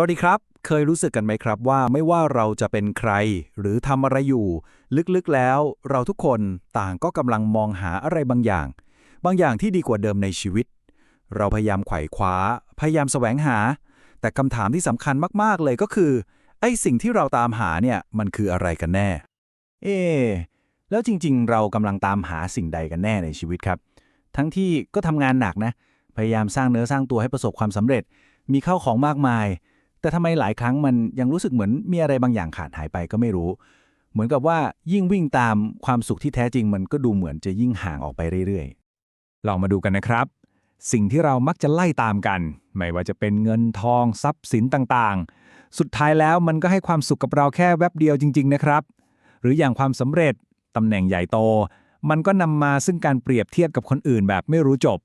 สวัสดีครับ เคยรู้สึกกันไหมครับว่าไม่ว่าเราจะเป็นใคร หรือทำอะไรอยู่ ลึกๆแล้ว เราทุกคนต่างก็กำลังมองหาอะไรบางอย่าง บางอย่างที่ดีกว่าเดิมในชีวิต เราพยายามไขว่คว้า พยายามแสวงหา แต่คำถามที่สำคัญมากๆเลยก็คือไอ้สิ่งที่เราตามหาเนี่ยมันคืออะไรกันแน่ เอ๊แล้วจริงๆ เรากำลังตามหาสิ่งใดกันแน่ในชีวิตครับ ทั้งที่ก็ทำงานหนักนะ พยายามสร้างเนื้อสร้างตัวให้ประสบความสำเร็จ มีเข้าของมากมาย แต่ทำไมหลายครั้งมันยังรู้สึกเหมือนมีอะไรบางอย่างขาดหายไปก็ไม่รู้ เหมือนกับว่ายิ่งวิ่งตามความสุขที่แท้จริงมันก็ดูเหมือนจะยิ่งห่างออกไปเรื่อยๆลองมาดูกันนะครับ สิ่งที่เรามักจะไล่ตามกัน ไม่ว่าจะเป็นเงินทองทรัพย์สินต่างๆ สุดท้ายแล้วมันก็ให้ความสุขกับเราแค่แวบเดียวจริง ๆ นะครับ หรืออย่างความสำเร็จตำแหน่งใหญ่โต มันก็นำมาซึ่งการเปรียบเทียบกับคนอื่นแบบไม่รู้จบ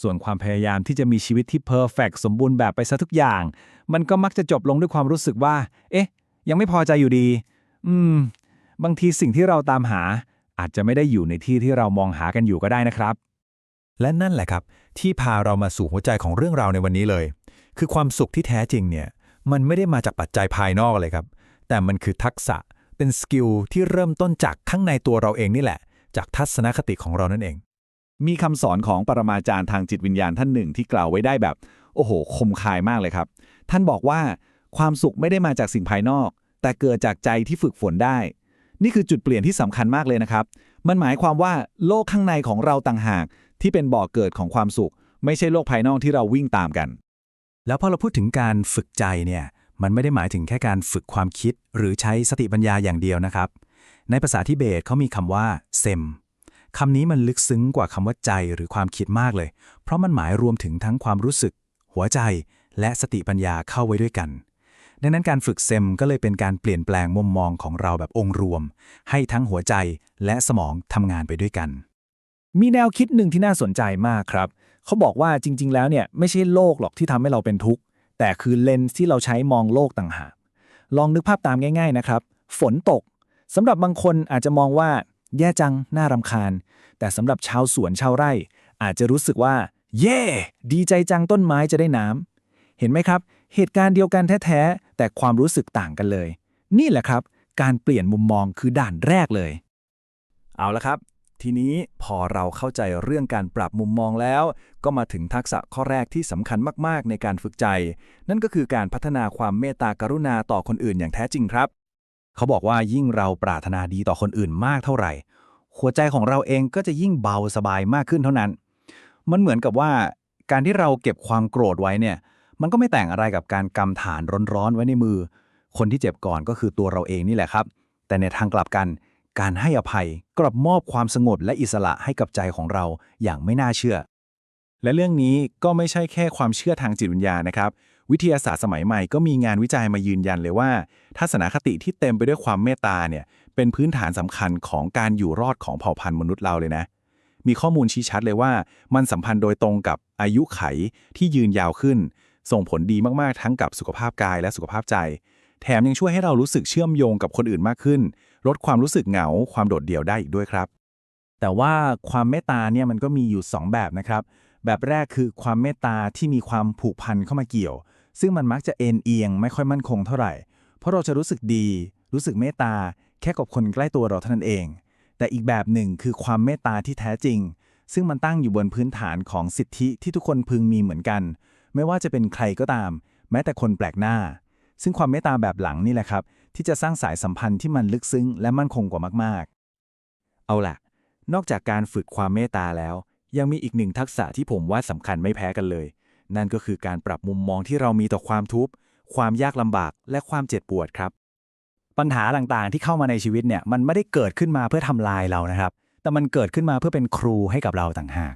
ส่วนความพยายามที่จะมีชีวิตที่เพอร์เฟกสมบูรณ์แบบไปซะทุกอย่าง มันก็มักจะจบลงด้วยความรู้สึกว่า เอ๊ะ ยังไม่พอใจอยู่ดี อืม บางทีสิ่งที่เราตามหา อาจจะไม่ได้อยู่ในที่ที่เรามองหากันอยู่ก็ได้นะครับ และนั่นแหละครับ ที่พาเรามาสู่หัวใจของเรื่องราวในวันนี้เลย คือความสุขที่แท้จริงเนี่ย มันไม่ได้มาจากปัจจัยภายนอกเลยครับ แต่มันคือทักษะ เป็นสกิลที่เริ่มต้นจากข้างในตัวเราเองนี่แหละ จากทัศนคติของเรานั่นเอง มีคำสอนของปรมาจารย์ทางจิตวิญญาณท่านหนึ่งที่กล่าวไว้ได้แบบ โอ้โห คมคายมากเลยครับ ท่านบอกว่าความสุขไม่ได้มาจากสิ่งภายนอก แต่เกิดจากใจที่ฝึกฝนได้ นี่คือจุดเปลี่ยนที่สำคัญมากเลยนะครับ มันหมายความว่าโลกข้างในของเราต่างหาก ที่เป็นบ่อกเกิดของความสุข ไม่ใช่โลกภายนอกที่เราวิ่งตามกัน แล้วพอเราพูดถึงการฝึกใจเนี่ยมันไม่ได้หมายถึงแค่การฝึกความคิด หรือใช้สติปัญญาอย่างเดียวนะครับ ในภาษาทิเบตเขามีคำว่าเซม คำนี้มันลึกซึ้งกว่าคำว่าใจหรือความคิดมากเลย เพราะมันหมายรวมถึงทั้งความรู้สึก หัวใจ และสติปัญญาเข้าไว้ด้วยกัน ดังนั้นการฝึกเซมก็เลยเป็นการเปลี่ยนแปลงมุมมองของเราแบบองค์รวม ให้ทั้งหัวใจและสมองทำงานไปด้วยกัน มีแนวคิดหนึ่งที่น่าสนใจมากครับ เขาบอกว่าจริง ๆ แล้วเนี่ยไม่ใช่โลกหรอกที่ทำให้เราเป็นทุกข์ แต่คือเลนส์ที่เราใช้มองโลกต่างหาก ลองนึกภาพตามง่าย ๆ นะครับ ฝนตกสำหรับบางคนอาจจะมองว่า แย่จัง น่ารำคาญ แต่สำหรับชาวสวนชาวไร่ อาจจะรู้สึกว่า เย่ดีใจจังต้นไม้จะได้น้ำ เห็นไหมครับ เหตุการณ์เดียวกันแท้ๆ แต่ความรู้สึกต่างกันเลย นี่แหละครับ การเปลี่ยนมุมมองคือด่านแรกเลย เอาละครับ ทีนี้พอเราเข้าใจเรื่องการปรับมุมมองแล้ว ก็มาถึงทักษะข้อแรกที่สำคัญมากๆ ในการฝึกใจ นั่นก็คือการพัฒนาความเมตตากรุณาต่อคนอื่นอย่างแท้จริงครับ เขาบอกว่ายิ่งเราปรารถนาดีต่อคนอื่นมากเท่าไหร่ หัวใจของเราเองก็จะยิ่งเบาสบายมากขึ้นเท่านั้น มันเหมือนกับว่าการที่เราเก็บความโกรธไว้เนี่ย มันก็ไม่แต่งอะไรกับการกำฐานร้อนๆไว้ในมือ คนที่เจ็บก่อนก็คือตัวเราเองนี่แหละครับ แต่ในทางกลับกัน การให้อภัยกลับมอบความสงบและอิสระให้กับใจของเราอย่างไม่น่าเชื่อ และเรื่องนี้ก็ไม่ใช่แค่ความเชื่อทางจิตวิญญาณนะครับ วิทยาศาสตร์สมัยใหม่ก็มีงานวิจัยมายืนยันเลยว่า ทัศนคติที่เต็มไปด้วยความเมตตาเนี่ยเป็นพื้นฐานสำคัญของการอยู่รอดของเผ่าพันธุ์มนุษย์เราเลยนะ มีข้อมูลชี้ชัดเลยว่า มันสัมพันธ์โดยตรงกับอายุไขที่ยืนยาวขึ้น ส่งผลดีมากๆทั้งกับสุขภาพกายและสุขภาพใจ แถมยังช่วยให้เรารู้สึกเชื่อมโยงกับคนอื่นมากขึ้น ลดความรู้สึกเหงาความโดดเดี่ยวได้อีกด้วยครับ แต่ว่าความเมตตาเนี่ยมันก็มีอยู่ 2 แบบนะครับ แบบแรกคือความเมตตาที่มีความผูกพันเข้ามาเกี่ยว ซึ่งมันมักจะเอ็นเอียงไม่ค่อยมั่นคงเท่าไหร่ เพราะเราจะรู้สึกดี รู้สึกเมตตา แค่กับคนใกล้ตัวเราเท่านั้นเอง แต่อีกแบบหนึ่งคือความเมตตาที่แท้จริง ซึ่งมันตั้งอยู่บนพื้นฐานของสิทธิที่ทุกคนพึงมีเหมือนกัน ไม่ว่าจะเป็นใครก็ตาม แม้แต่คนแปลกหน้า ซึ่งความเมตตาแบบหลังนี่แหละครับ ที่จะสร้างสายสัมพันธ์ที่มันลึกซึ้งและมั่นคงกว่ามากๆ เอาล่ะ นอกจากการฝึกความเมตตาแล้ว ยังมีอีกหนึ่งทักษะที่ผมว่าสำคัญไม่แพ้กันเลย นั่นก็คือการปรับมุมมองที่เรามีต่อความทุกข์ความยากลำบากและความเจ็บปวดครับ ปัญหาต่างๆที่เข้ามาในชีวิตเนี่ยมันไม่ได้เกิดขึ้นมาเพื่อทำลายเรานะครับ แต่มันเกิดขึ้นมาเพื่อเป็นครูให้กับเราต่างหาก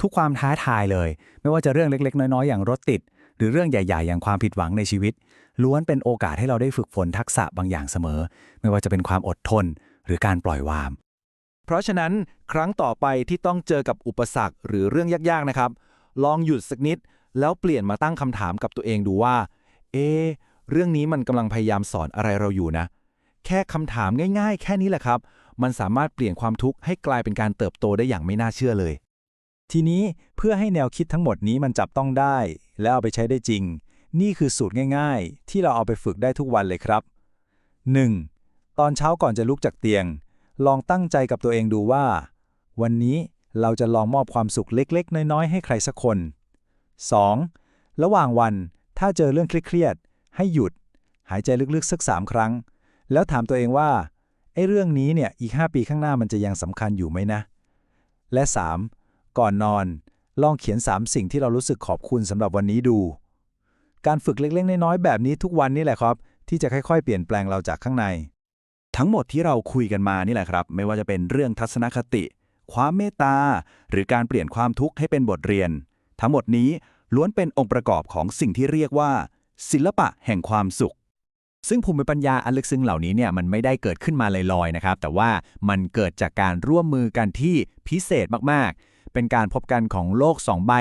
ทุกความท้าทายเลย ไม่ว่าจะเรื่องเล็ก ๆ น้อยๆ อย่างรถติด หรือเรื่องใหญ่ ๆ อย่างความผิดหวังในชีวิต ล้วนเป็นโอกาสให้เราได้ฝึกฝนทักษะบางอย่างเสมอ ไม่ว่าจะเป็นความอดทน หรือการปล่อยวางเพราะฉะนั้นครั้งต่อไปที่ต้องเจอกับอุปสรรคหรือเรื่องยากๆนะครับ ลองหยุดสักนิด แล้วเปลี่ยนมาตั้งคำถามกับตัวเองดูว่า เอะเรื่องนี้มันกำลังพยายามสอนอะไรเราอยู่นะ แค่คำถามง่าย ๆ แค่นี้แหละครับ มันสามารถเปลี่ยนความทุกข์ให้กลายเป็นการเติบโตได้อย่างไม่น่าเชื่อเลย ทีนี้เพื่อให้แนวคิดทั้งหมดนี้มันจับต้องได้ และเอาไปใช้ได้จริง นี่คือสูตรง่าย ๆ ที่เราเอาไปฝึกได้ทุกวันเลยครับ 1. ตอนเช้าก่อนจะลุกจากเตียง ลองตั้งใจกับตัวเองดูว่า วันนี้เราจะลองมอบความสุขเล็ก ๆ น้อย ๆ ให้ใครสักคน 2. ระหว่างวันถ้าเจอเรื่องเครียดๆให้หยุด หายใจลึกๆสัก3ครั้ง แล้วถามตัวเองว่าไอ้เรื่องนี้เนี่ยอีก 5 ปีข้างหน้ามันจะยังสำคัญอยู่ไหมนะ และ 3. ก่อนนอน ลองเขียน 3 สิ่งที่เรารู้สึกขอบคุณสำหรับวันนี้ดู การฝึกเล็กๆน้อยๆแบบนี้ทุกวันนี่แหละครับ ที่จะค่อยๆ เปลี่ยนแปลงเราจากข้างใน ทั้งหมดที่เราคุยกันมานี่แหละครับ ไม่ว่าจะเป็นเรื่องทัศนคติ ความเมตตาหรือการเปลี่ยนความทุกข์ให้เป็นบทเรียน ทั้งหมดนี้ล้วนเป็นองค์ประกอบของสิ่งที่เรียกว่า ศิลปะแห่งความสุข ซึ่งภูมิปัญญาอันลึกซึ้งเหล่านี้เนี่ยมันไม่ได้เกิดขึ้นมาลอยๆนะครับ แต่ว่ามันเกิดจากการร่วมมือกันที่พิเศษมากๆ เป็นการพบกันของโลกสองใบ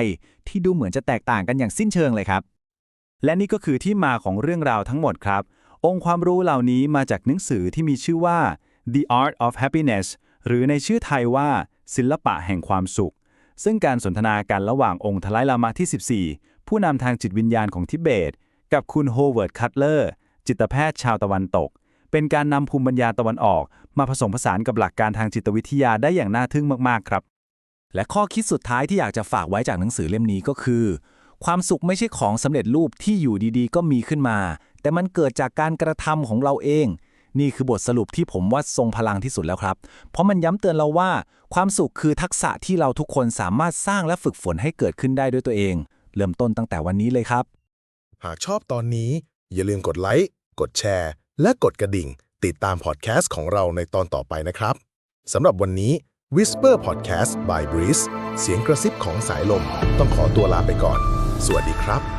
ที่ดูเหมือนจะแตกต่างกันอย่างสิ้นเชิงเลยครับ และนี่ก็คือที่มาของเรื่องราวทั้งหมดครับ องค์ความรู้เหล่านี้มาจากหนังสือที่มีชื่อว่า The Art of Happiness หรือในชื่อไทยว่า ศิลปะแห่งความสุข ซึ่งการสนทนากันระหว่างองค์ทลายลามะที่ 14 ผู้นำทางจิตวิญญาณของทิเบต กับคุณโฮเวิร์ด คัตเลอร์ จิตแพทย์ชาวตะวันตก เป็นการนำภูมิปัญญาตะวันออก มาผสมผสานกับหลักการทางจิตวิทยาได้อย่างน่าทึ่งมาก ๆ ครับ และข้อคิดสุดท้ายที่อยากจะฝากไว้จากหนังสือเล่มนี้ก็คือ ความสุขไม่ใช่ของสำเร็จรูปที่อยู่ดีๆ ก็มีขึ้นมา แต่มันเกิดจากการกระทำของเราเอง นี่คือบทสรุปที่ผมว่าทรงพลังที่สุดแล้วครับ เพราะมันย้ำเตือนเราว่า ความสุขคือทักษะที่เราทุกคนสามารถสร้างและฝึกฝนให้เกิดขึ้นได้ด้วยตัวเอง เริ่มต้นตั้งแต่วันนี้เลยครับ หากชอบตอนนี้ อย่าลืมกดไลค์กดแชร์ และกดกระดิ่ง ติดตามพอดแคสต์ของเราในตอนต่อไปนะครับสำหรับวันนี้ Whisper Podcast by Breeze เสียงกระซิบของสายลม ต้องขอตัวลาไปก่อน สวัสดีครับ